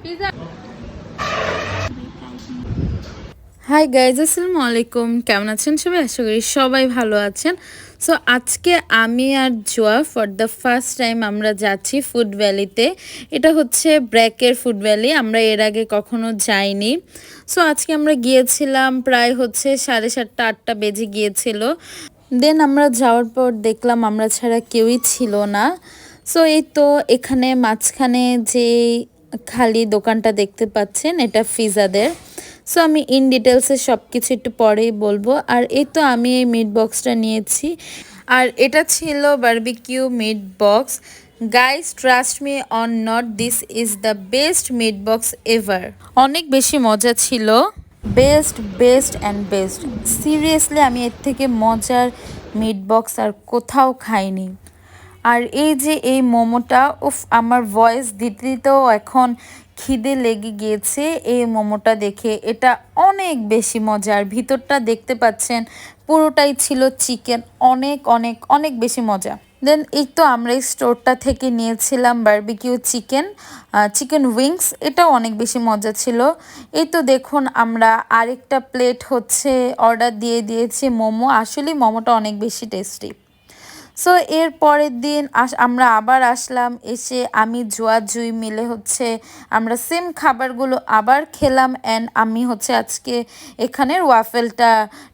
Hi guys আসসালামু আলাইকুম। কেমন আছেন সবাই? আশা করি সবাই ভালো আছেন। সো আজকে আমি আর Zoya for the first time আমরা যাচ্ছি ফুড ভ্যালিতে এটা হচ্ছে ব্র্যাকের ফুড ভ্যালি আমরা এর আগে কখনো যাইনি। সো আজকে আমরা গিয়েছিলাম প্রায় হচ্ছে সাড়ে সাতটা, আটটা বেজে গিয়েছিল। দেন আমরা যাওয়ার পর দেখলাম আমরা ছাড়া কেউই ছিল না। সো এই তো এখানে মাঝখানে যে খালি দোকানটা দেখতে পাচ্ছেন, এটা ফিজাদের। সো আমি ইন ডিটেলসে সব কিছু একটু পরেই বলব। আর এই তো আমি এই মিট বক্সটা নিয়েছি। আর এটা ছিল barbecue meat box guys trust me on not this is the best meat box ever অনেক বেশি মজা ছিল। Best best and best seriously আমি এর থেকে মজার মিট বক্স আর কোথাও খাইনি। আর এই যে এই মোমোটা, উফ, আমার ভয়েস দিতে দিতেও এখন খিদে লেগে গিয়েছে এই মোমোটা দেখে। এটা অনেক বেশি মজার। ভিতরটা দেখতে পাচ্ছেন, পুরোটাই ছিল চিকেন অনেক অনেক অনেক বেশি মজা। দেন এই তো আমরা এই স্টোরটা থেকে নিয়েছিলাম বারবিকিউ চিকেন চিকেন উইংস এটাও অনেক বেশি মজা ছিল। এই তো দেখুন, আমরা আরেকটা প্লেট হচ্ছে অর্ডার দিয়ে দিয়েছি মোমো। আসলে মোমোটা অনেক বেশি টেস্টি সো এর পরের দিন আস আমরা আবার আসলাম, এসে আমি, জুয়া, জুই মিলে হচ্ছে আমরা সেম খাবারগুলো আবার খেলাম অ্যান্ড আমি হচ্ছে আজকে এখানের ওয়াফেলটা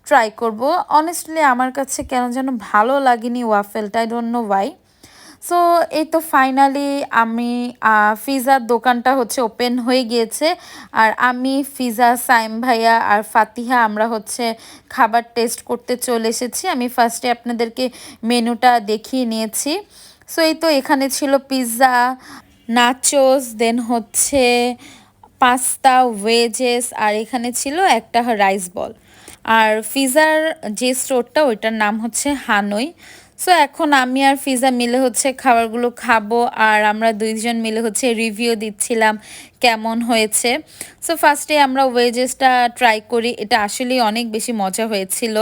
ট্রাই করব। অনেস্টলি আমার কাছে কেন যেন ভালো লাগেনি ওয়াফেলটা I don't know why so এই তো ফাইনালি আমি ফিজার দোকানটা হচ্ছে ওপেন হয়ে গিয়েছে। আর আমি ফিজা সাইম ভাইয়া আর ফাতিহা আমরা হচ্ছে খাবার টেস্ট করতে চলে এসেছি। আমি ফার্স্টে আপনাদেরকে মেনুটা দেখিয়ে নিয়েছি। সো এই তো এখানে ছিল পিৎজা নাচোস দেন হচ্ছে পাস্তা ওয়েজেস আর এখানে ছিল একটা রাইস বল আর ফিজার যে স্টোরটা ওইটার নাম হচ্ছে হানই সো এখন আমি আর ফিজা মিলে হচ্ছে খাবারগুলো খাব আর আমরা দুইজন মিলে হচ্ছে রিভিউ দিচ্ছিলাম কেমন হয়েছে। সো ফার্স্টে আমরা ওয়েজেসটা ট্রাই করি। এটা আসলেই অনেক বেশি মজা হয়েছিল।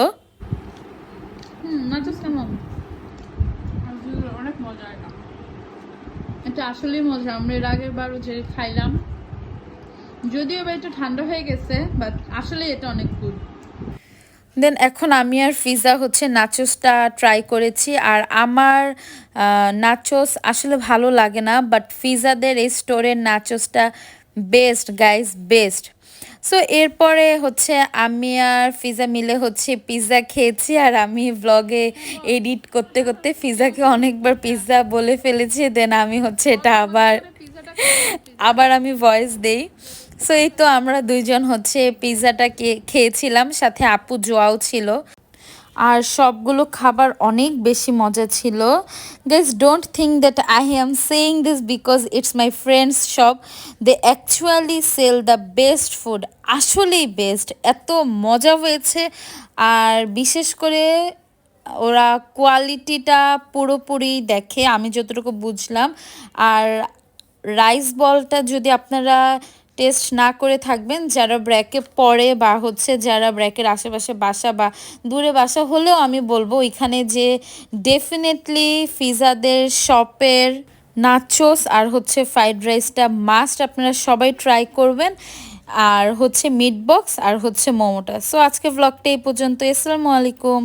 মজা এটা। আসলেই মজা। আমরা এর আগের বারও যে খাইলাম। যদিও বা একটু ঠান্ডা হয়ে গেছে বাট আসলে এটা অনেক গুড দেন এখন আমি আর ফিজা হচ্ছে নাচোসটা ট্রাই করেছি। আর আমার নাচোস আসলে ভালো লাগে না বাট ফিজাদের এই স্টোরের নাচোসটা বেস্ট গাইস বেস্ট সো এরপরে হচ্ছে আমি আর ফিজা মিলে হচ্ছে পিৎজা খেয়েছি, আর আমি ব্লগে এডিট করতে করতে ফিজাকে অনেকবার পিৎজা বলে ফেলেছি দেন আমি হচ্ছে এটা আবার আবার আমি ভয়েস দেই। সো এই তো আমরা দুইজন হচ্ছে পিৎজাটা খেয়েছিলাম, সাথে আপু জোয়াও ছিল। আর সবগুলো খাবার অনেক বেশি মজা ছিল। Guys don't think that I am saying this because it's my friends shop they actually sell the best food আসলেই বেস্ট এত মজা হয়েছে। আর বিশেষ করে ওরা কোয়ালিটিটা পুরোপুরি দেখে, আমি যতটুকু বুঝলাম। আর রাইস বলটা যদি আপনারা টেস্ট না করে থাকবেন, যারা ব্র্যাকে পড়ে বা হচ্ছে যারা ব্র্যাকের আশেপাশে বাসা বা দূরে বাসা, হলেও আমি বলব এখানে যে ডেফিনেটলি ফিজাদের শপের নাচোস আর হচ্ছে ফ্রাইড রাইসটা মাস্ট আপনারা সবাই ট্রাই করবেন। আর হচ্ছে মিট বক্স আর হচ্ছে মোমোটা। সো আজকে ব্লগটা এই পর্যন্ত। আসসালামু আলাইকুম।